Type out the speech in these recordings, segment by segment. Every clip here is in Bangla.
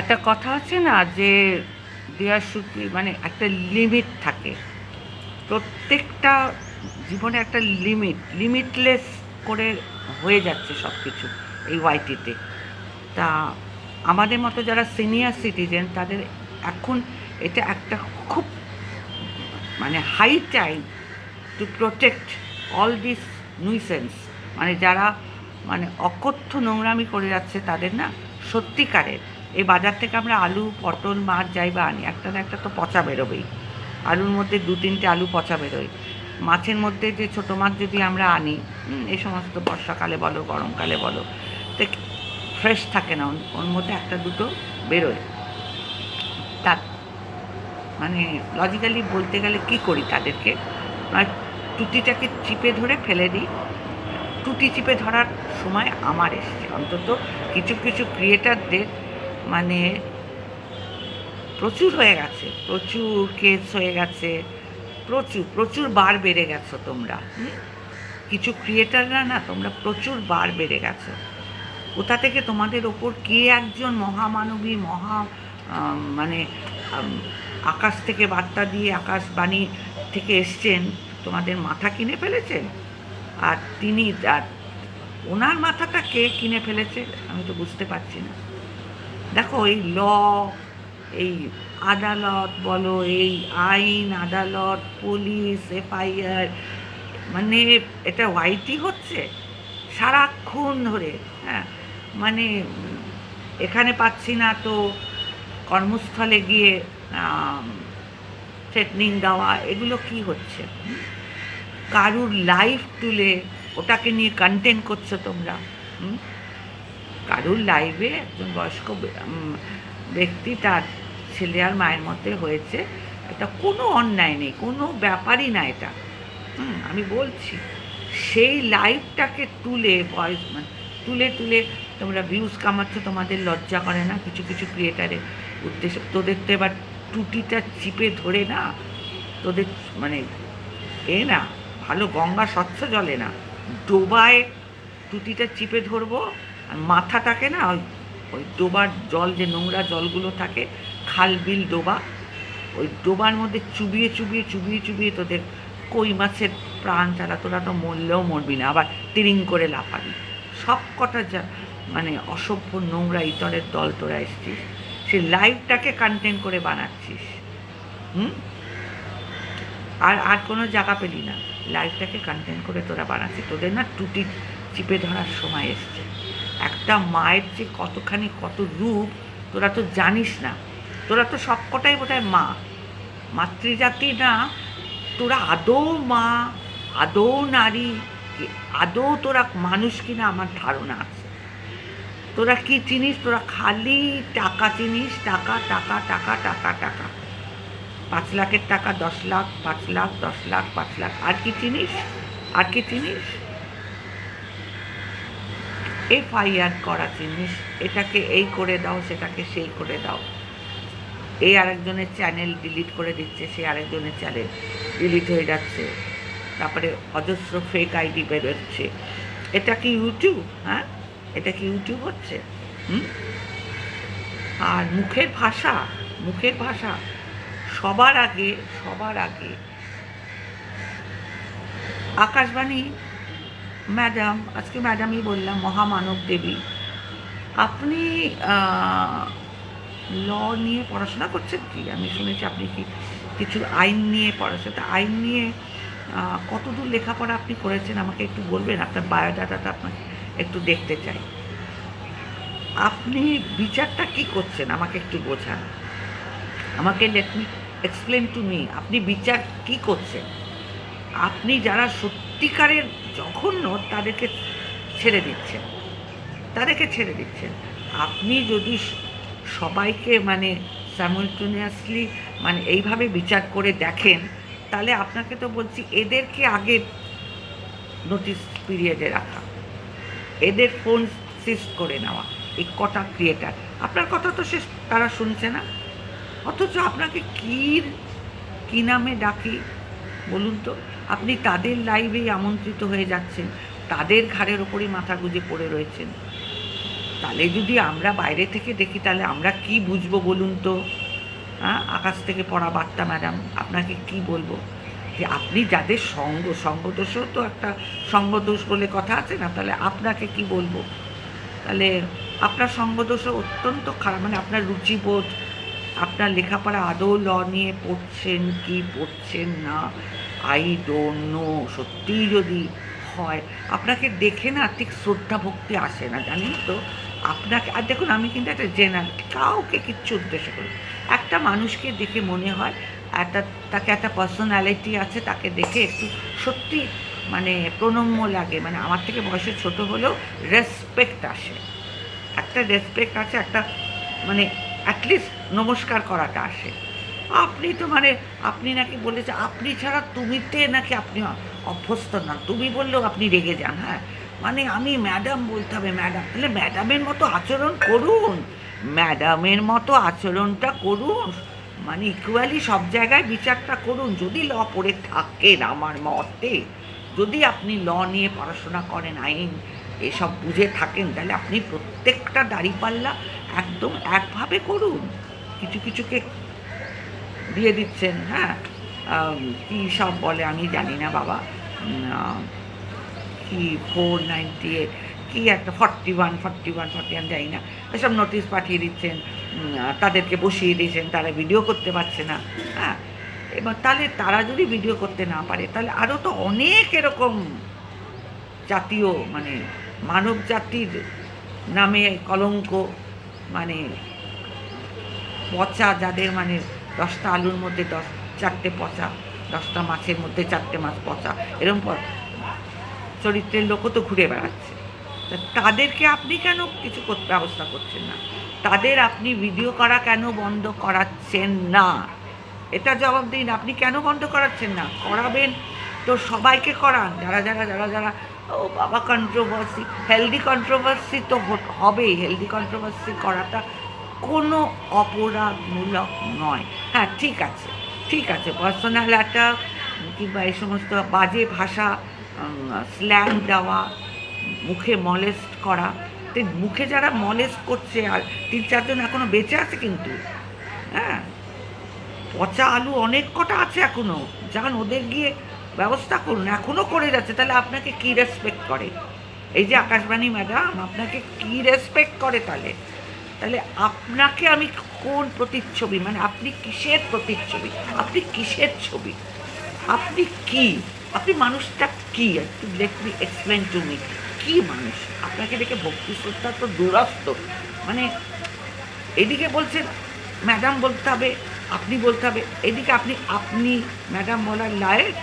একটা কথা আছে না যে দেয়ার শুড মানে একটা লিমিট থাকে। প্রত্যেকটা জীবনে একটা লিমিট লিমিটলেস করে হয়ে যাচ্ছে সব কিছু এই ওয়াইটিতে তা। আমাদের মতো যারা সিনিয়র সিটিজেন তাদের এখন এটা একটা খুব মানে high time to protect all this nuisance মানে যারা মানে অকথ্য নোংরামি করে যাচ্ছে তাদের না সত্যিকারের এই বাজার থেকে আমরা আলু, পটল, মাছ যাই বা আনি, একটা না একটা তো পচা বেরোবেই। আলুর মধ্যে দু তিনটে আলু পচা বেরোয়। মাছের মধ্যে যে ছোটো মাছ যদি আমরা আনি এই সমস্ত বর্ষাকালে বলো, গরমকালে বলো, তো ফ্রেশ থাকে না, ওর- মধ্যে একটা দুটো বেরোয়। তার মানে লজিক্যালি বলতে গেলে কি করি তাদেরকে? টুটিটাকে চিপে ধরে ফেলে দিই। টুটি চিপে ধরার সময় আমার এসছে। অন্তত কিছু কিছু ক্রিয়েটারদের মানে প্রচুর হয়ে গেছে, প্রচুর কেস হয়ে গেছে, প্রচুর প্রচুর বার বেড়ে গেছো তোমরা? কিছু ক্রিয়েটাররা না তোমরা প্রচুর বার বেড়ে গেছো। কোথা থেকে তোমাদের ওপর কে একজন মহামানবী, মহা মানে আকাশ থেকে বার্তা দিয়ে আকাশবাণী থেকে এসছেন, তোমাদের মাথা কিনে ফেলেছেন? আর তিনি ওনার মাথাটা কে কিনে ফেলেছে? আমি তো বুঝতে পারছি না। দেখো, এই ল, এই আদালত বলো, এই আইন, আদালত, পুলিশ, এফআইআর মানে এটা হোয়াইটই হচ্ছে? সারাক্ষণ ধরে হ্যাঁ? মানে এখানে পাচ্ছি না তো কর্মস্থলে গিয়ে থ্রেটনিং দেওয়া, এগুলো কি হচ্ছে? কারুর লাইফ তুলে ওটাকে নিয়ে কন্টেন্ট করছ তোমরা, হুম? কারুর লাইভে একজন বয়স্ক ব্যক্তি তার ছেলে আর মায়ের মধ্যে হয়েছে। এটা কোনো অন্যায় নেই, কোনো ব্যাপারই না এটা। আমি বলছি, সেই লাইভটাকে তুলে বয়স মানে তুলে তুলে তোমরা ভিউজ কামাচ্ছ, তোমাদের লজ্জা করে না কিছু কিছু ক্রিয়েটারের উদ্দেশ্য? তোদের তো এবার টুটিটা চিপে ধরে না। তোদের মানে এ না, ভালো গঙ্গা স্বচ্ছ জলে না। ডোবায় টুটিটা চিপে ধরবো। আর মাথাটাকে না, ওই ডোবার জল যে নোংরা জলগুলো থাকে, খাল বিল ডোবা, ওই ডোবার মধ্যে চুবিয়ে চুবিয়ে চুবিয়ে চুবিয়ে তোদের কই মাছের প্রাণ ছাড়া তোরা তো মরলেও মরবি না, আবার তিরিং করে লাফাবি। সব কটা যা মানে অসভ্য নোংরা ইতরের দল তোরা এসছিস, সেই লাইভটাকে কন্টেন্ট করে বানাচ্ছিস। হুম? আর আর কোনো জায়গা পেলি না, লাইফটাকে কন্টেন্ট করে তোরা বানাচ্ছিস। তোদের না টুটি চিপে ধরার সময় এসছে। একটা মায়ের যে কতখানি কত রূপ, তোরা তো জানিস না। তোরা তো সবকটাই বোধহয় মা। মাতৃজাতি না, তোরা আদৌ মা, আদৌ নারী আদৌ তোরা মানুষ কিনা আমার ধারণা আছে। তোরা কি চিনিস? তোরা খালি টাকা চিনিস? টাকা টাকা টাকা টাকা টাকা। পাঁচ লাখের টাকা, দশ লাখ, পাঁচ লাখ, দশ লাখ, পাঁচ লাখ। আর কি চিনিস? আর কি চিনিস? এফআইআর করা জিনিস, এটাকে এই করে দাও, সেটাকে সেই করে দাও। এই আরেকজনের চ্যানেল ডিলিট করে দিচ্ছে, সেই আরেকজনের চ্যানেল ডিলিট হয়ে যাচ্ছে। তারপরে অজস্র ফেক আইডি বেরোচ্ছে। এটা কি ইউটিউব হ্যাঁ? এটা কি ইউটিউব হচ্ছে? হুম? আর মুখের ভাষা মুখের ভাষা। সবার আগে সবার আগে। আকাশবাণী ম্যাডাম আজকে ম্যাডামই বললাম, মহামানব দেবী। আপনি ল নিয়ে পড়াশোনা করছেন কি? আমি শুনেছি আপনি কি কিছু আইন নিয়ে পড়াশোনা, তা আইন নিয়ে কতদূর লেখাপড়া আপনি করেছেন? আমাকে একটু বলবেন, আপনার বায়োডাটাটা আপনাকে একটু দেখতে চাই। আপনি বিচারটা কি করছেন? আমাকে একটু বোঝান। আমাকে let me explain to me আপনি বিচার কি করছেন? আপনি যারা সত্যিকারের জঘন্য তাদেরকে ছেড়ে দিচ্ছেন তাদেরকে ছেড়ে দিচ্ছেন আপনি যদি সবাইকে মানে স্যামুলটেনিয়াসলি মানে এইভাবে বিচার করে দেখেন, তাহলে আপনাকে তো বলছি এদেরকে আগে নোটিস পিরিয়ডে রাখা। এদের ফোন সিজ করে নেওয়া, এই কটা ক্রিয়েটার আপনার কথা তো সে তারা শুনছে না। অথচ আপনাকে কী কী নামে ডাকি, বলুন তো? আপনি তাদের লাইভেই আমন্ত্রিত হয়ে যাচ্ছেন, তাদের ঘাড়ের ওপরই মাথা গুঁজে পড়ে রয়েছেন। তাহলে যদি আমরা বাইরে থেকে দেখি, তাহলে আমরা কি বুঝব বলুন তো? হ্যাঁ আকাশ থেকে পড়া বার্তা ম্যাডাম, আপনাকে কি বলব? যে আপনি যাদের সঙ্গ, সঙ্গদোষও তো একটা সঙ্গদোষ বলে কথা আছে না, তাহলে আপনাকে কি বলব? তাহলে আপনার সঙ্গদোষও অত্যন্ত খারাপ মানে আপনার রুচিবোধ, আপনার লেখাপড়া আদৌ ল নিয়ে পড়ছেন কি পড়ছেন না আই ডোন্ট নো সত্যিই যদি হয়, আপনাকে দেখে না ঠিক শ্রদ্ধা ভক্তি আসে না, জানেন তো? আপনাকে, আর দেখুন, আমি কিন্তু একটা জেনারেল কাউকে কিচ্ছু উদ্দেশ্য করি একটা মানুষকে দেখে মনে হয়, একটা, তাকে একটা পার্সোনালিটি আছে, তাকে দেখে একটু সত্যি মানে প্রণম্য লাগে। মানে আমার থেকে বয়সে ছোট হলেও রেসপেক্ট আসে। একটা রেসপেক্ট আছে, একটা মানে অ্যাটলিস্ট নমস্কার করাটা আসে। আপনি তো মানে আপনি নাকি বলেছে, আপনি ছাড়া তুমিতে নাকি আপনি অভ্যস্ত না। তুমি বললেও আপনি রেগে যান হ্যাঁ? মানে আমি ম্যাডাম বলতে হবে ম্যাডাম তাহলে ম্যাডামের মতো আচরণ করুন। ম্যাডামের মতো আচরণটা করুন। মানে ইকুয়ালি সব জায়গায় বিচারটা করুন। যদি ল পড়ে থাকেন আমার মতে, যদি আপনি ল নিয়ে পড়াশোনা করেন, আইন এসব বুঝে থাকেন, তাহলে আপনি প্রত্যেকটা দাঁড়িপাল্লা একদম একভাবে করুন। কিছু, কিছুকে দিয়ে দিচ্ছেন হ্যাঁ? কী সব বলে আমি জানি না, বাবা। কি ফোর নাইনটি কী একটা forty one forty one forty one জানি না। এসব নোটিশ পাঠিয়ে দিচ্ছেন তাদেরকে বসিয়ে দিয়েছেন, তারা ভিডিও করতে পারছে না হ্যাঁ? এবার তাহলে তারা যদি ভিডিও করতে না পারে, তাহলে আরও তো অনেক এরকম জাতীয় মানে মানব জাতির নামে কলঙ্ক মানে পচা, যাদের মানে দশটা আলুর মধ্যে দশ, চারটে পচা, দশটা মাছের মধ্যে চারটে মাছ পচা এরকম চরিত্রের লোকও তো ঘুরে বেড়াচ্ছে। তাদেরকে আপনি কেন কিছু ব্যবস্থা করছেন না? তাদের আপনি ভিডিও করা কেন বন্ধ করাচ্ছেন না? এটা জবাব দিন, আপনি কেন বন্ধ করাচ্ছেন না? করাবেন তো সবাইকে করান। যারা যারা যারা যারা, ও বাবা কন্ট্রোভার্সি হেলদি কন্ট্রোভার্সি তো হবেই। হেলদি কন্ট্রোভার্সি করাটা কোনো অপরাধমূলক নয়। হ্যাঁ ঠিক আছে ঠিক আছে। পার্সোনাল অ্যাটাক কিংবা এই সমস্ত বাজে ভাষা স্ল্যাং দেওয়া, মুখে মলেস্ট করা। তো মুখে যারা মলেস্ট করছে, আর তিন চারজন এখনও বেঁচে আছে কিন্তু হ্যাঁ? পচা আলু অনেক কটা আছে এখনও যান, ওদের গিয়ে ব্যবস্থা করুন। এখনও করে যাচ্ছে, তাহলে আপনাকে কি রেসপেক্ট করে? এই যে আকাশবাণী ম্যাডাম, আপনাকে কি রেসপেক্ট করে তাহলে? তাহলে আপনাকে আমি কোন প্রতিচ্ছবি মানে আপনি কিসের প্রতিচ্ছবি? আপনি কিসের ছবি? আপনি কি? আপনি মানুষটা কি? একটু let me explain to me কি মানুষ? আপনাকে দেখে ভক্তি শ্রদ্ধা তো দূরস্থ মানে এদিকে বলছেন ম্যাডাম বলতে হবে, আপনি বলতে হবে। এদিকে আপনি আপনি ম্যাডাম বলার লায়ক।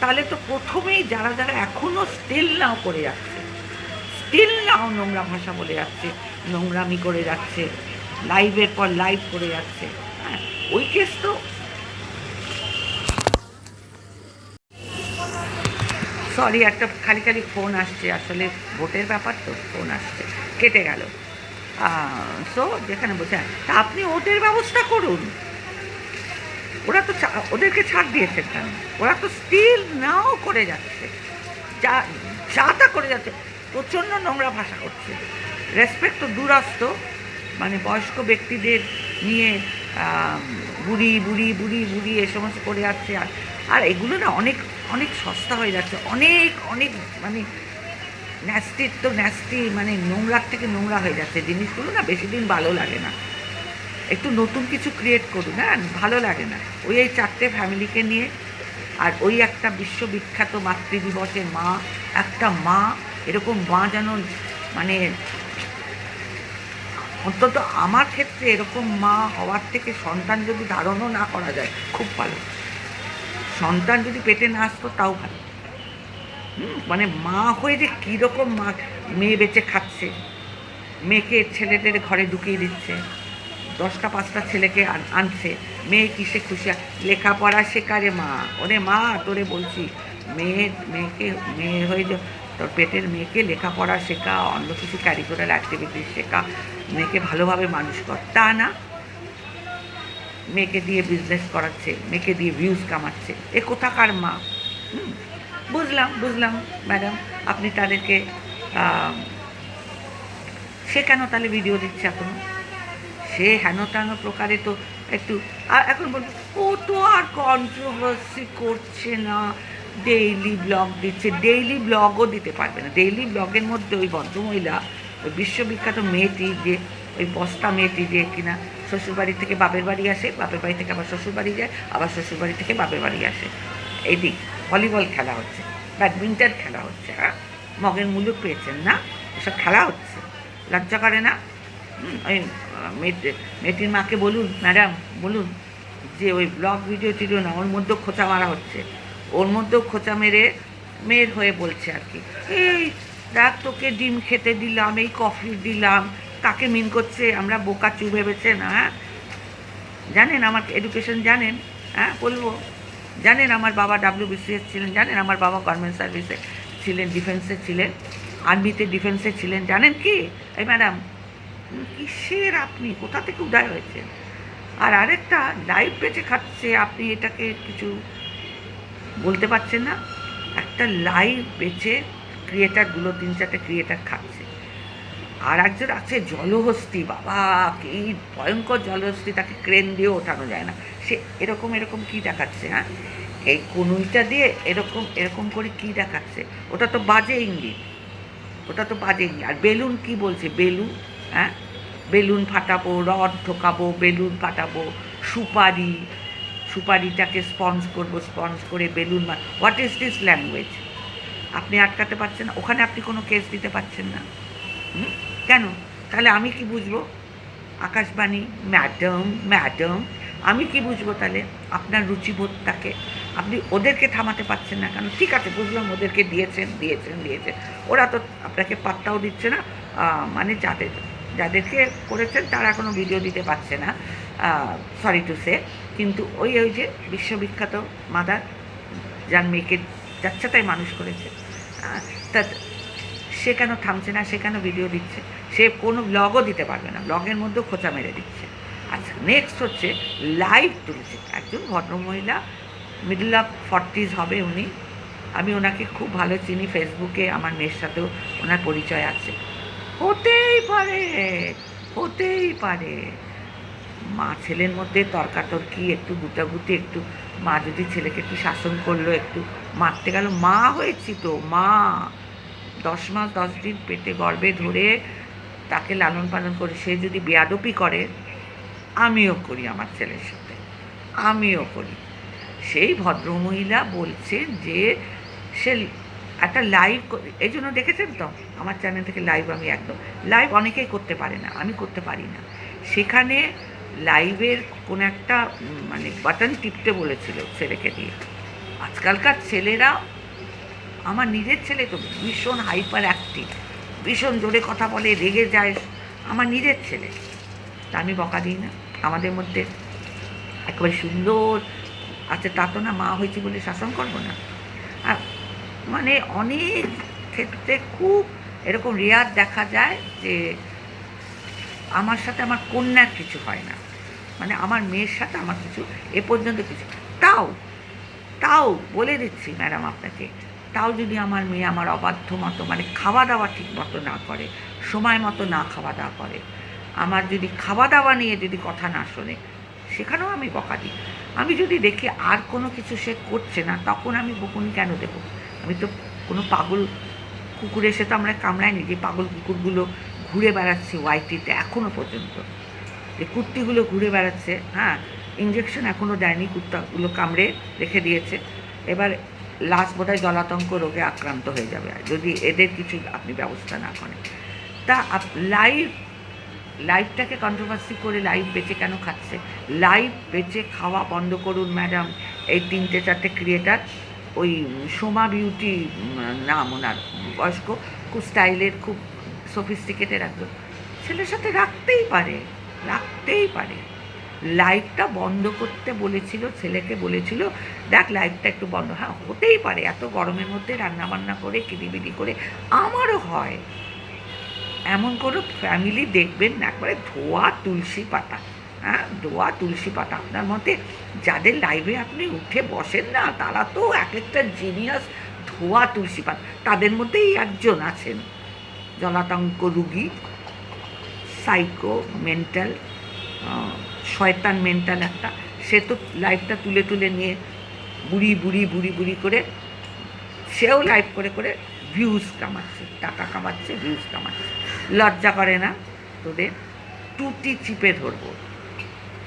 তাহলে তো প্রথমেই যারা যারা এখনও স্টিল নাও করে যাচ্ছে স্টিল নাও নোংরা ভাষা বলে যাচ্ছে নোংরামি করে যাচ্ছে লাইভের পর লাইভ করে যাচ্ছে হ্যাঁ ওই কেস তো। সরি একটা খালি খালি ফোন আসছে। আসলে ভোটের ব্যাপার তো ফোন আসছে। কেটে গেল। সো যেখানে বসে তা আপনি ওদের ব্যবস্থা করুন। ওরা তো ওদেরকে ছাড় দিয়েছে কেন? ওরা তো স্টিল নাও করে যাচ্ছে। যা যা তা করে যাচ্ছে। প্রচণ্ড নোংরা ভাষা করছে। রেসপেক্ট তো দূরস্থ মানে বয়স্ক ব্যক্তিদের নিয়ে বুড়ি বুড়ি বুড়ি বুড়ি এ সমস্ত করে যাচ্ছে। আর আর এগুলো না অনেক অনেক সস্তা হয়ে যাচ্ছে। অনেক অনেক মানে ন্যাস্টির তো ন্যাস্টি মানে নোংরার থেকে নোংরা হয়ে যাচ্ছে। জিনিসগুলো না বেশি দিন ভালো লাগে না। একটু নতুন কিছু ক্রিয়েট করুন হ্যাঁ? ভালো লাগে না। ওই, এই চারটে ফ্যামিলিকে নিয়ে, আর ওই একটা বিশ্ববিখ্যাত মাতৃদিবসের মা, একটা মা, এরকম মা যেন মানে অন্তত আমার ক্ষেত্রে এরকম মা হওয়ার থেকে সন্তান যদি ধারণও না করা যায়, খুব ভালো। সন্তান যদি পেটে না আসতো, তাও ভালো। মানে মা হয়ে যে কীরকম মা, মেয়ে বেঁচে খাচ্ছে, মেয়েকে ছেলেদের ঘরে ঢুকিয়ে দিচ্ছে, দশটা, পাঁচটা ছেলেকে আনছে, মেয়ে কিসে খুশি লেখাপড়া শেখারে মা। ওরে মা, তোরে বলছি, মেয়ে, মেয়েকে, মেয়ে হয়ে যে তোর পেটের মেয়েকে লেখাপড়া শেখা, অন্য কিছু ক্যারিকুলার অ্যাক্টিভিটিস শেখা মেয়েকে ভালোভাবে মানুষ কর। তা না, মেয়েকে দিয়ে বিজনেস করাচ্ছে, মেয়েকে দিয়ে ভিউজ কামাচ্ছে। এ কোথাকার মা? বুঝলাম বুঝলাম ম্যাডাম আপনি তাদেরকে সে কেন তাহলে ভিডিও দিচ্ছে এখনও? সে হেন তেন প্রকারে তো একটু, আর এখন বলব, ও তো আর কন্ট্রোভার্সি করছে না। ডেইলি ব্লগ দিচ্ছে ডেইলি ব্লগও দিতে পারবে না। ডেইলি ব্লগের মধ্যে ওই ভদ্রমহিলা ওই বিশ্ববিখ্যাত মেয়েটি যে, ওই বস্তা মেয়েটি যে কিনা শ্বশুরবাড়ি থেকে বাপের বাড়ি আসে, বাপের বাড়ি থেকে আবার শ্বশুরবাড়ি যায়, আবার শ্বশুরবাড়ি থেকে বাপের বাড়ি আসে। এইদিক ভলিবল খেলা হচ্ছে, ব্যাডমিন্টন খেলা হচ্ছে হ্যাঁ? মগের মুলুক পেয়েছেন না? এসব খেলা হচ্ছে, লজ্জা করে না? ওই মেয়েটির মাকে বলুন, ম্যাডাম, বলুন, যে ওই ব্লগ ভিডিও টিডিও না, ওর মধ্যেও খোঁচা মারা হচ্ছে। ওর মধ্যেও খোঁচা মেরে, মেয়ের হয়ে বলছে আর কি। এই দেখ তোকে ডিম খেতে দিলাম, এই কফি দিলাম, কাকে মিন করছে? আমরা বোকা চু ভেবেছে না হ্যাঁ? জানেন আমার এডুকেশন জানেন হ্যাঁ বলব? জানেন আমার বাবা ডাব্লিউবিসিএস ছিলেন, জানেন আমার বাবা গভর্নমেন্ট সার্ভিসে ছিলেন ডিফেন্সে ছিলেন আর্মিতে ডিফেন্সে ছিলেন, জানেন কি? এই ম্যাডাম কিসের আপনি? কোথা থেকে উদয় হয়েছেন? আর আরেকটা লাইভ বেঁচে খাচ্ছে, আপনি এটাকে কিছু বলতে পারছেন না? একটা লাইভ বেচে ক্রিয়েটারগুলো তিন চারটে ক্রিয়েটার খাচ্ছে আর একজন আছে জলহস্তি, বাবা এই ভয়ঙ্কর জলহস্তি, তাকে ক্রেন দিয়ে ওঠানো যায় না। সে এরকম এরকম কি দেখাচ্ছে হ্যাঁ? এই কনুইটা দিয়ে এরকম এরকম করে কি দেখাচ্ছে? ওটা তো বাজে ইঙ্গিত। ওটা তো বাজে ইঙ্গিত। আর বেলুন কি বলছে? বেলুন হ্যাঁ? বেলুন ফাটাবো, রড ঢোকাবো, বেলুন ফাটাবো, সুপারি, সুপারিটাকে স্পঞ্জ করব স্পঞ্জ করে balloon what is this language আপনি আটকাতে পারছেন ওখানে আপনি কোনো কেস দিতে পারছেন না। কেন? তাহলে আমি কি বুঝব? আকাশবাণী ম্যাডাম ম্যাডাম আমি কি বুঝব তাহলে? আপনার রুচিবোধটাকে। আপনি ওদেরকে থামাতে পারছেন না কেন? ঠিক আছে, বুঝলাম ওদেরকে দিয়েছেন দিয়েছেন দিয়েছেন। ওরা তো আপনাকে পাত্তাও দিচ্ছে না। মানে যাদের, যাদেরকে করেছেন তারা এখনও ভিডিও দিতে পারছে না। সরি টু সে কিন্তু ওই ওই যে বিশ্ববিখ্যাত মাদার, যার মেয়েকে যাচ্ছে তাই মানুষ করেছে। তা সে কেন থামছে না? সে কেন ভিডিও দিচ্ছে? সে কোনো ব্লগও দিতে পারবে না। ব্লগের মধ্যেও খোঁচা মেরে দিচ্ছে। আচ্ছা নেক্সট হচ্ছে লাইভ তুলেছে। একজন ভদ্রমহিলা মিডল অফ ফর্টিজ হবে উনি। আমি ওনাকে খুব ভালো চিনি। ফেসবুকে আমার মেয়ের সাথেও ওনার পরিচয় আছে। হতেই পারে হতেই পারে। মা ছেলের মধ্যে তর্কাতর্কি, একটু গুটাগুটি, একটু মা যদি ছেলেকে একটু শাসন করল, একটু মারতে গেল। মা হয়েছি তো মা দশ মাস, দশ দিন পেটে গর্ভে ধরে তাকে লালন পালন করে, সে যদি বেয়াদপি করে, আমিও করি আমার ছেলের সাথে। আমিও করি। সেই ভদ্রমহিলা বলছে যে, সে একটা লাইভ এই জন্য দেখেছেন তো? আমার চ্যানেল থেকে লাইভ আমি একদম লাইভ অনেকেই করতে পারে না, আমি করতে পারি না। সেখানে লাইভের কোনো একটা মানে বাটন টিপতে বলেছিল ছেলেকে দিয়ে। আজকালকার ছেলেরা, আমার নিজের ছেলে তো ভীষণ হাইপার অ্যাক্টিভ ভীষণ জোরে কথা বলে, রেগে যায়। আমার নিজের ছেলে, তা আমি বকা দিই না। আমাদের মধ্যে একেবারে সুন্দর আছে, তা তো না মা হয়েছি বলে শাসন করব না। আর মানে অনেক ক্ষেত্রে খুব এরকম রেয়ার দেখা যায় যে আমার সাথে আমার কন্যার কিছু হয় না। মানে আমার মেয়ের সাথে আমার কিছু এ পর্যন্ত কিছু, তাও তাও বলে দিচ্ছি ম্যাডাম আপনাকে, তাও যদি আমার মেয়ে আমার অবাধ্য মতো মানে খাওয়া দাওয়া ঠিক মতো না করে, সময় মতো না খাওয়া দাওয়া করে, আমার যদি খাওয়া দাওয়া নিয়ে যদি কথা না শোনে, সেখানেও আমি বকা দিই। আমি যদি দেখি আর কোনো কিছু সে করছে না, তখন আমি বকুনি কেন দেব? আমি তো কোনো পাগল কুকুর এসে তো আমরা কামড়াই কামড়াইনি, যে পাগল কুকুরগুলো ঘুরে বেড়াচ্ছে ওয়াইটিতে এখনও পর্যন্ত। যে কুর্তিগুলো ঘুরে বেড়াচ্ছে হ্যাঁ ইঞ্জেকশন এখনও দেয়নি, কুত্তাগুলো কামড়ে রেখে দিয়েছে। এবার লাস্ট বোধহয় জলাতঙ্ক রোগে আক্রান্ত হয়ে যাবে। যদি এদের কিছু আপনি ব্যবস্থা না করেন। তা লাইভ লাইভটাকে কন্ট্রোভার্সি করে লাইভ বেঁচে কেন খাচ্ছে? লাইভ বেঁচে খাওয়া বন্ধ করুন ম্যাডাম এই তিনটে, চারটে ক্রিয়েটার ওই সোমা বিউটি নাম ওনার বয়স্ক, খুব স্টাইলের, খুব সফিস্টিকেটেড একজন। ছেলের সাথে রাখতেই পারে রাখতেই পারে। লাইভটা বন্ধ করতে বলেছিল, ছেলেকে বলেছিল, দেখ লাইভটা একটু বন্ধ। হ্যাঁ হতেই পারে, এত গরমের মধ্যে রান্না বান্না করে কিডিবিডি করে, আমারও হয়। এমন কোনো ফ্যামিলি দেখবেন না, একবারে ধোয়া তুলসী পাতা হ্যাঁ ধোয়া তুলসী পাতা। আপনার মতে যাদের লাইভে আপনি উঠে বসেন না, তারা তো এক একটা জিনিয়াস ধোয়া তুলসী পাতা। তাদের মধ্যেই একজন আছেন, জলাতঙ্ক রুগী সাইকো মেন্টাল শয়তান মেন্টাল একটা। সে তো লাইফটা তুলে তুলে নিয়ে বুড়ি বুড়ি বুড়ি বুড়ি করে সেও লাইভ করে করে ভিউজ কামাচ্ছে, টাকা কামাচ্ছে ভিউজ কামাচ্ছে। লজ্জা করে না তোদের। টুটি চিপে ধরবো।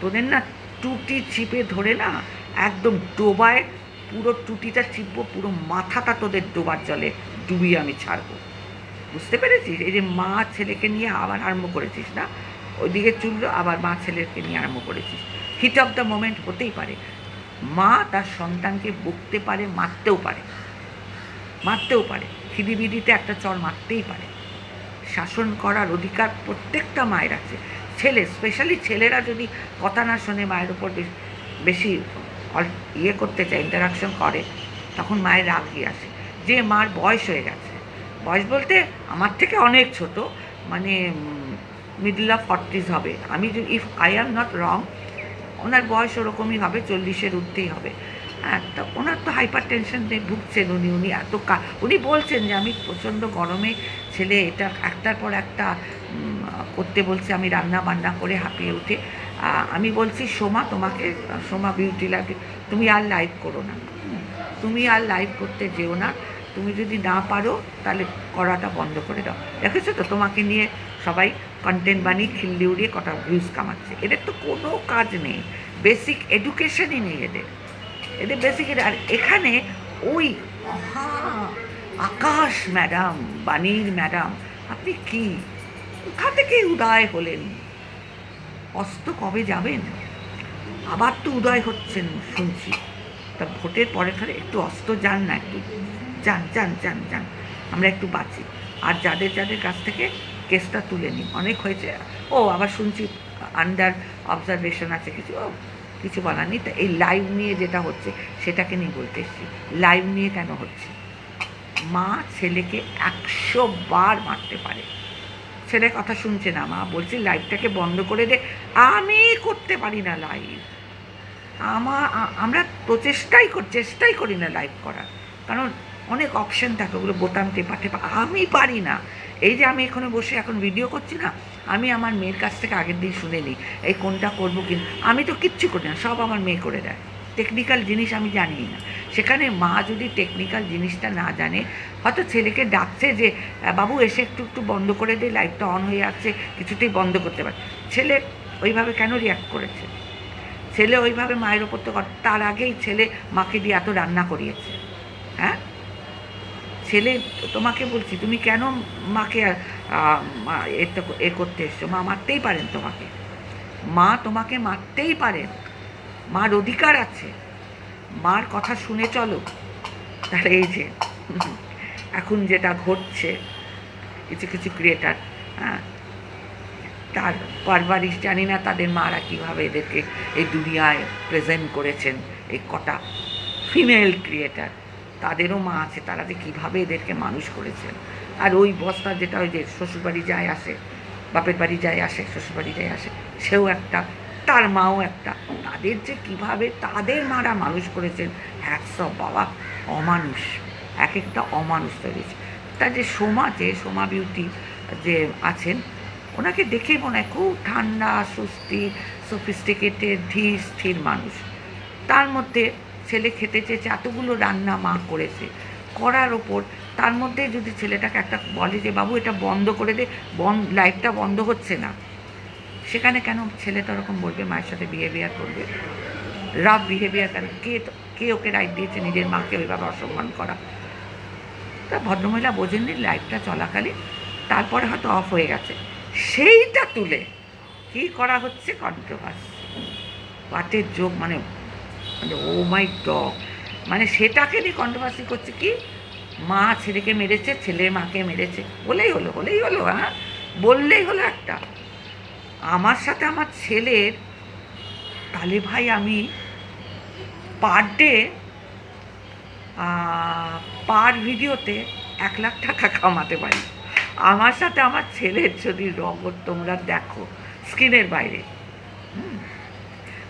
তোদের না টুটি চিপে ধরে না একদম ডোবায়, পুরো টুটিটা চিপবো পুরো মাথাটা তোদের ডোবার জলে ডুবিয়ে আমি ছাড়বো। বুঝতে পেরেছিস? এই যে মা ছেলেকে নিয়ে আবার আরম্ভ করেছিস না? ওইদিকে চুললো, আবার মা ছেলেকে নিয়ে আরম্ভ করেছিস। হিট অফ দ্য মোমেন্ট হতেই পারে। মা তার সন্তানকে বকতে পারে, মারতেও পারে। মারতেও পারে। খিদিবিদিতে একটা চর মারতেই পারে। শাসন করার অধিকার প্রত্যেকটা মায়ের আছে। ছেলে স্পেশালি ছেলেরা যদি কথা না শোনে, মায়ের উপর বেশ- ইয়ে করতে চায় ইন্টারাকশন করে, তখন মায়ের রাগই আসে। যে মার বয়স হয়ে গেছে। বয়স বলতে আমার থেকে অনেক ছোট। মানে মিডল অফ ফর্টিজ হবে। আমি if I am not wrong ওনার বয়স ওরকমই হবে, চল্লিশের ঊর্ধ্বেই হবে। হ্যাঁ তো ওনার তো হাইপার টেনশন ভুগছেন উনি উনি এত কা উনি বলছেন যে আমি প্রচণ্ড গরমে ছেলে, এটা একটার পর একটা করতে বলছে, আমি রান্না বান্না করে হাঁপিয়ে উঠে। আমি বলছি, সোমা, তোমাকে, সোমা বিউটি লাইফ তুমি আর লাইভ করো না। তুমি আর লাইভ করতে যেও না। তুমি যদি না পারো, তাহলে করাটা বন্ধ করে দাও। দেখেছ তো, তোমাকে নিয়ে সবাই কন্টেন্ট বানিয়ে খিল্লি উড়িয়ে কটা ভিউজ কামাচ্ছে। এদের তো কোনো কাজ নেই। বেসিক এডুকেশনই নেই এদের। এদের বেসিক আর এখানে ওই আকাশ ম্যাডাম বাণীর ম্যাডাম আপনি কি? কোথা থেকে উদয় হলেন? অস্ত কবে যাবেন? আবার তো উদয় হচ্ছেন, শুনছি। তা ভোটের পরে পরে একটু অস্ত যান না একটু। যান যান যান যান। আমরা একটু বাঁচি। আর যাদের যাদের কাছ থেকে কেসটা তুলে নিই। অনেক হয়েছে। ও, আবার শুনছি আন্ডার অবজারভেশন আছে কিছু। ও, কিছু বলার নেই। তা এই লাইভ নিয়ে যেটা হচ্ছে, সেটাকে নিয়ে বলতে এসছি। লাইভ নিয়ে কেন হচ্ছে? মা ছেলেকে একশো বার মারতে পারে। ছেলে কথা শুনছে না মা। বলছি লাইভটাকে বন্ধ করে দে। আমি করতে পারি না লাইভ আমার আমরা প্রচেষ্টাই কর, চেষ্টাই করি না লাইভ করার। কারণ অনেক অপশন থাকে। ওগুলো বোতাম টেপা টেপা। আমি পারি না। এই যে আমি এখানে বসে এখন ভিডিও করছি না, আমি আমার মেয়ের কাছ থেকে আগের দিন শুনে নিই, এই কোনটা করব কি আমি তো কিচ্ছু করি না, সব আমার মেয়ে করে দেয়। টেকনিক্যাল জিনিস আমি জানি না। সেখানে মা যদি টেকনিক্যাল জিনিসটা না জানে, হয়তো ছেলেকে ডাকছে যে বাবু এসে একটু একটু বন্ধ করে দে লাইটটা অন হয়ে আছে, কিছুতেই বন্ধ করতে পারে। ছেলে ওইভাবে কেন রিয়াক্ট করেছে? ছেলে ওইভাবে মায়ের ওপর তো তার আগেই ছেলে মাকে দিয়ে এত রান্না করিয়েছে। হ্যাঁ? ছেলে তোমাকে বলছি, তুমি কেন মাকে এ করতে এসছো? মা মারতেই পারেন তোমাকে। মা তোমাকে মারতেই পারেন। মার অধিকার আছে। মার কথা শুনে চলো। তাহলে এই যে, এখন যেটা ঘটছে, কিছু কিছু ক্রিয়েটার হ্যাঁ? তার পারবারিশ জানি না তাদের মারা কীভাবে এদেরকে এই দুনিয়ায় প্রেজেন্ট করেছেন এই কটা ফিমেল ক্রিয়েটার তাদেরও মা আছে, তারা যে কীভাবে এদেরকে মানুষ করেছেন। আর ওই বস্তা যেটা ওই যে শ্বশুরবাড়ি যায় আসে, বাপের বাড়ি যায় আসে, শ্বশুরবাড়ি যায় আসে, সেও একটা, তার মাও একটা। তাদের যে কীভাবে, তাদের মারা মানুষ করেছেন হ্যাটসব বাবা অমানুষ, এক একটা অমানুষ তৈরি হয়েছে। তা যে সোমা যে সোমা বিউটি যে আছেন, ওনাকে দেখেই মনে হয় খুব ঠান্ডা সুস্থির সফিস্টিকেটেড ধীর, স্থির মানুষ। তার মধ্যে ছেলে খেতে চেয়েছে এতগুলো রান্না মা করেছে। করার ওপর তার মধ্যে যদি ছেলেটাকে একটা বলে যে, বাবু, এটা বন্ধ করে দে বন্ধ লাইফটা বন্ধ হচ্ছে না। সেখানে কেন ছেলেটা ওরকম বলবে, মায়ের সাথে বিহেভিয়ার করবে? রাফ বিহেভিয়ার কেন? কে কে ওকে রাইট দিয়েছে নিজের মাকে ওইভাবে অসম্মান করা? তা ভদ্রমহিলা বোঝেননি লাইফটা চলাকালীন, তারপরে হয়তো অফ হয়ে গেছে। সেইটা তুলে কি করা হচ্ছে কন্ট্রোভার্সি পাটের যোগ মানে মানে ও মাই ডগ মানে সেটাকে নিয়ে কন্ট্রোভার্সি করছে কি? মা ছেলেকে মেরেছে ছেলে মাকে মেরেছে। বলেই হলো বলেই হলো হ্যাঁ? বললেই হলো একটা। আমার সাথে আমার ছেলের, তাহলে ভাই আমি পার ডে পার ভিডিওতে এক লাখ টাকা কামাতে পারি। আমার সাথে আমার ছেলের যদি রগত তোমরা দেখো স্কিনের বাইরে। হুম।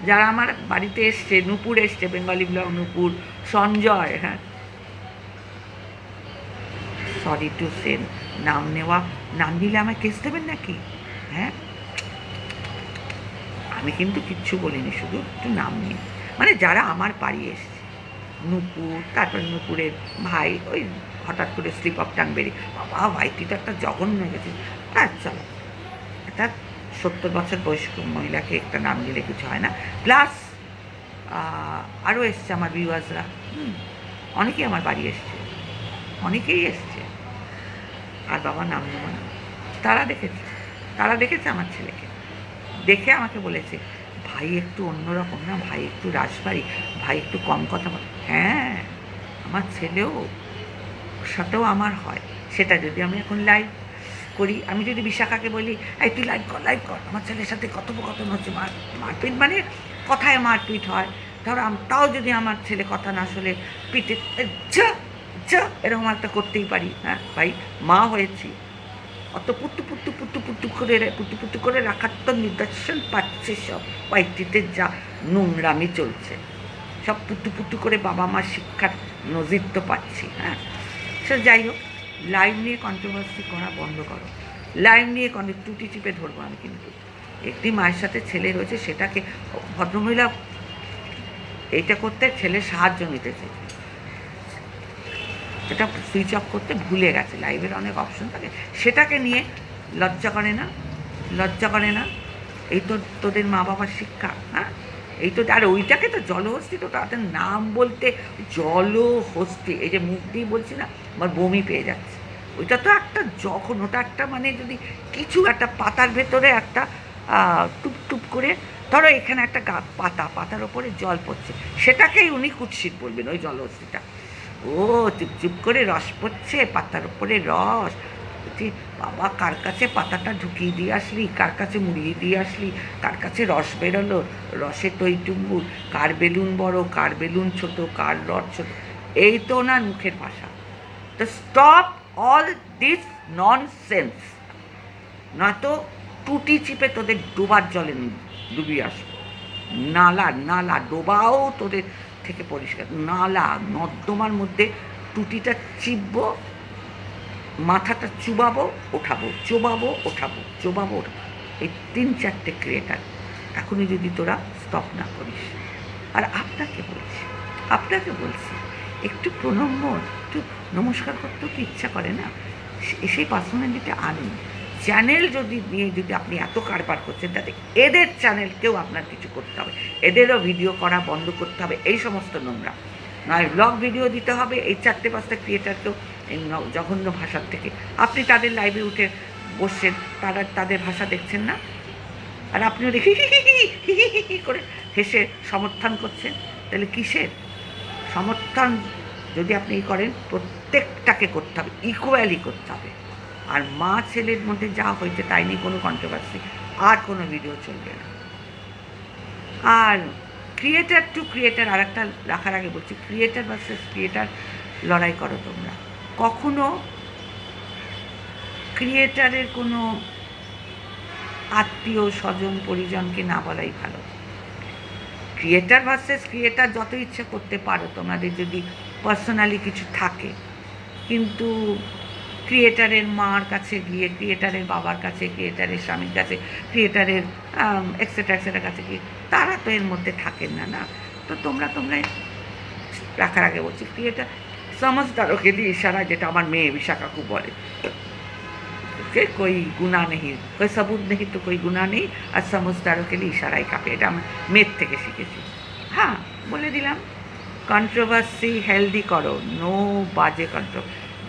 যারা আমার বাড়িতে এসছে, নূপুর এসছে, বেঙ্গলি ব্লগ নূপুর, সঞ্জয় হ্যাঁ। সরি টু সেন নাম নেওয়া, নাম দিলে আমায় কেস দেবেন নাকি? হ্যাঁ? আমি কিন্তু কিচ্ছু বলিনি, শুধু একটু নাম নিয়ে মানে যারা আমার বাড়ি এসছে, নুপুর, তারপরে নুপুরের ভাই, ওই হঠাৎ করে স্লিপ অফ টাং বেরিয়ে, বাবা, ভাই, তুই তো একটা জঘন্য হ্যাঁ চলো একটা সত্তর বছর বয়স্ক মহিলাকে একটা নাম দিলে কিছু হয় না। প্লাস আরও এসছে আমার ভিউয়ার্সরা অনেকেই আমার বাড়ি এসছে। অনেকেই এসছে। আর বাবা নাম নেব না। তারা দেখেছে। তারা দেখেছে আমার ছেলেকে। দেখে আমাকে বলেছে, ভাই একটু অন্যরকম না? ভাই একটু রাজবাড়ি? ভাই একটু কম কথা বলে হ্যাঁ আমার ছেলেও সাথেও আমার হয়। সেটা যদি আমি এখন লাইভ করি। আমি যদি বিশাখাকে বলি, এই তুই লাইভ কর লাইভ কর। আমার ছেলের সাথে কথোপকথন হচ্ছে, মার, মারপিট মানে কথায় মারপিট হয়। ধরো তাও যদি আমার ছেলে কথা না শুনে, পিঠে যা যা এরকম একটা করতেই পারি হ্যাঁ? ভাই, মা হয়েছি। অত পুট্টু পুট্টু পুট্টু পুট্টু করে পুট্টু পুট্টু করে রাখার তো নিদর্শন পাচ্ছে সব। পাইটিতে যা নোংরামি চলছে। সব পুট্টু পুট্টু করে বাবা মার শিক্ষার নজির তো পাচ্ছি হ্যাঁ? সে যাই হোক। লাইভ নিয়ে কন্ট্রোভার্সি করা বন্ধ করো। লাইভ নিয়ে অনেক টুটি চিপে ধরবো আমি কিন্তু। একটি মায়ের সাথে ছেলে রয়েছে, সেটাকে ভদ্রমহিলা এইটা করতে ছেলে সাহায্য নিতে চেয়েছে। সেটা সুইচ অফ করতে ভুলে গেছে। লাইভের অনেক অপশন থাকে। সেটাকে নিয়ে লজ্জা করে না, লজ্জা করে না। এই তো তোদের মা বাবার শিক্ষা হ্যাঁ? এই তো আর ওইটাকে তো জলহস্তি তো তাদের নাম বলতে জলহস্তি এই যে মুখ দিয়ে বলছি না আমার বমি পেয়ে যাচ্ছে। ওইটা তো একটা যখন ওটা একটা মানে যদি কিছু একটা পাতার ভেতরে একটা আহ, টুপ টুপ করে ধরো এখানে একটা গা পাতা পাতার ওপরে জল পড়ছে সেটাকেই উনি কুৎসিত বলবেন ওই জলহস্তিটা। ও চুপচুপ করে রস পড়ছে পাতার ওপরে রস বাবা, কার কাছে পাতাটা ঢুকিয়ে দিয়ে আসলি? কার কাছে মুড়িয়ে দিয়ে আসলি? কার কাছে রস বেরোলো? রসে টইটুম্বুর কার বেলুন বড়? কার বেলুন ছোট? কার রড ছোট? এই তো না মুখের ভাষা। তো stop all this nonsense নয়তো টুটি চিপে তোদের ডোবার জলে ডুবিয়ে আসব। নালা নালা, ডোবাও তোদের থেকে পরিষ্কার। নালা, নর্দমার মধ্যে টুটিটা চিপবো। মাথাটা চুবাবো, ওঠাবো, চোবাবো ওঠাবো চোবাবো, ওঠাবো। এই তিন চারটে ক্রিয়েটার এখনই যদি তোরা স্টপ না করিস। আর আপনাকে বলছি আপনাকে বলছি, একটু প্রণম্য একটু নমস্কার করতেও কি ইচ্ছা করে না? সেই পার্সোনালিটি আনুন। চ্যানেল যদি নিয়ে যদি আপনি এত কারবার করছেন, তাতে এদের চ্যানেলকেও আপনার কিছু করতে হবে। এদেরও ভিডিও করা বন্ধ করতে হবে, এই সমস্ত নোংরা। নয় ব্লগ ভিডিও দিতে হবে, এই চারটে পাঁচটা ক্রিয়েটারকেও জঘন্য ভাষার থেকে। আপনি তাদের লাইভে উঠে বসছেন, তারা তাদের ভাষা দেখছেন না? আর আপনিও দেখি করে হেসে সমর্থন করছেন? তাহলে কিসের? সমর্থন যদি আপনি করেন, প্রত্যেকটাকে করতে হবে ইকুয়ালি করতে হবে। আর মা ছেলের মধ্যে যা হয়েছে তাই নিয়ে কোনো কন্ট্রোভার্সি আর কোনো ভিডিও চলবে না। আর ক্রিয়েটার টু ক্রিয়েটার আর একটা রাখার আগে বলছি ক্রিয়েটার ভার্সেস ক্রিয়েটার লড়াই করো তোমরা। কখনো ক্রিয়েটারের কোনো আত্মীয়, স্বজন, পরিজনকে না বলাই ভালো। ক্রিয়েটার ভার্সেস ক্রিয়েটার যত ইচ্ছে করতে পারো, তোমাদের যদি পার্সোনালি কিছু থাকে। কিন্তু ক্রিয়েটারের মার কাছে গিয়ে ক্রিয়েটারের বাবার কাছে ক্রিয়েটারের স্বামীর কাছে ক্রিয়েটারের এক্সেট্রা এক্সেট্রা কাছে গিয়ে তারা তো এর মধ্যে থাকেন না না? তো তোমরা তোমরা রাখার আগে বলছি ক্রিয়েটার সমজদারও কে দিয়ে ইশারা যেটা আমার মেয়ে বিশা কাকু বলে के कोई गुना नहीं कोई सबूत नहीं तो कोई गुना नहीं আর সমজদারও के लिए ইশারাই কাপে এটা আমার মেয়ের থেকে শিখেছি হ্যাঁ বলে দিলাম কন্ট্রোভার্সি হেলদি করো নো বাজে কন্ট্রো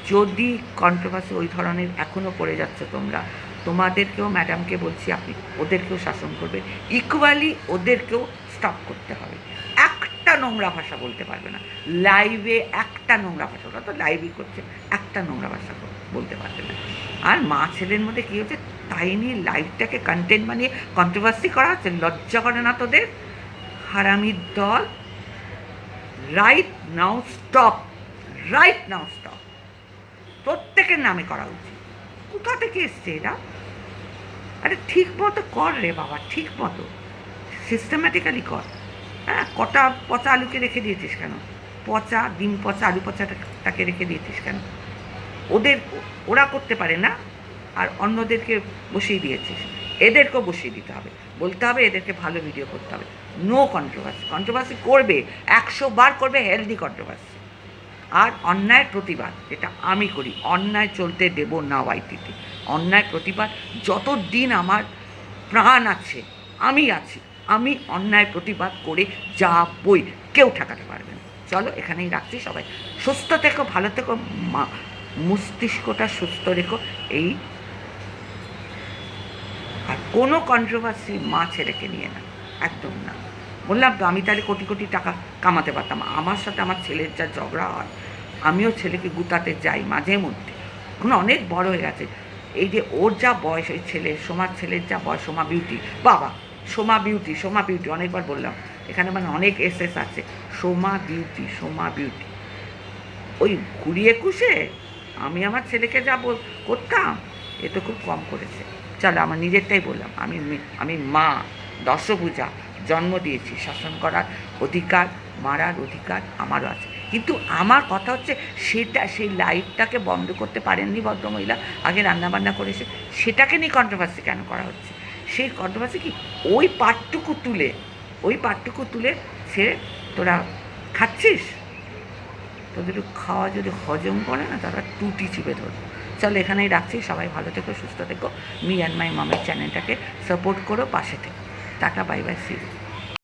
যদি কন্ট্রোভার্সি ওই ধরনের এখনও করে যাচ্ছ তোমরা তোমাদেরকেও ম্যাডামকে বলছি আপনি ওদেরকেও শাসন করবে ইকুয়ালি ওদেরকেও স্টপ করতে হবে একটা নোংরা ভাষা বলতে পারবে না। লাইভে একটা নোংরা ভাষা, ওরা তো লাইভই করছে, একটা নোংরা ভাষা বলতে পারবে না। আর মা ছেলের মধ্যে কী হচ্ছে? তাই নিয়ে লাইভটাকে কন্টেন্ট বানিয়ে কন্ট্রোভার্সি করা হচ্ছে, লজ্জা করে না তোদের? হারামির দল। Right now stop right now stop প্রত্যেকের নামে করা উচিত। কোথা থেকে এসছে এরা আরে ঠিক মতো কর রে বাবা, ঠিক মতো। সিস্টেম্যাটিক্যালি কর। হ্যাঁ কটা পচা আলুকে রেখে দিয়েছিস কেন? পচা, ডিম পচা, আলু পচাটাকে রেখে দিয়েছিস কেন? ওদের ওরা করতে পারে না, আর অন্যদেরকে বসিয়ে দিয়েছিস। এদেরকেও বসিয়ে দিতে হবে। বলতে হবে এদেরকে ভালো ভিডিও করতে হবে। নো কন্ট্রোভার্সি কন্ট্রোভার্সি করবে, একশো বার করবে হেলদি কন্ট্রোভার্সি আর অন্যায়ের প্রতিবাদ, যেটা আমি করি, অন্যায় চলতে দেব না ওয়াইটিতে অন্যায় প্রতিবাদ যত দিন আমার প্রাণ আছে, আমি আছি। আমি অন্যায় প্রতিবাদ করে যাবই কেউ ঠেকাতে পারবে না। চলো, এখানেই রাখছি সবাই। সুস্থ থেকো, ভালো থেকো মস্তিষ্কটা সুস্থ রেখো। এই আর কোনো কন্ট্রোভার্সি মা ছেলেকে নিয়ে না, একদম না। বললাম তো, আমি তাহলে কোটি কোটি টাকা কামাতে পারতাম। আমার সাথে আমার ছেলের যা ঝগড়া হয়, আমিও ছেলেকে গুতাতে যাই মাঝে মধ্যে। এখন অনেক বড় হয়ে গেছে। এই যে ওর যা বয়স, ওই ছেলের সোমার ছেলের যা বয়স, সোমা বিউটি বাবা সোমা বিউটি সোমা বিউটি, অনেকবার বললাম। এখানে মানে অনেক এস এস আছে। Soma beauty Soma beauty. ওই কুড়ি একুশে আমি আমার ছেলেকে যা করতাম, এ তো খুব কম করেছে। চলো, আমার নিজেরটাই বললাম। আমি আমি মা দশভূজা জন্ম দিয়েছি। শাসন করার অধিকার, মারার অধিকার আমারও আছে। কিন্তু আমার কথা হচ্ছে, সেটা, সেই লাইফটাকে বন্ধ করতে পারেননি ভদ্রমহিলা, আগে রান্নাবান্না করেছে, সেটাকে নিয়ে কন্ট্রোভার্সি কেন করা হচ্ছে? সেই কন্ট্রোভার্সি কি? ওই পাটটুকু তুলে, ওই পাটটুকু তুলে সে তোরা খাচ্ছিস? তোদের খাওয়া যদি হজম করে না, তারা টুটি চিপে ধরবে। চলো এখানেই রাখছি, সবাই ভালো থেকো, সুস্থ থেকো। মি অ্যান্ড মাই মামের চ্যানেলটাকে সাপোর্ট করো, পাশে থেকো। Tata, bye bye, C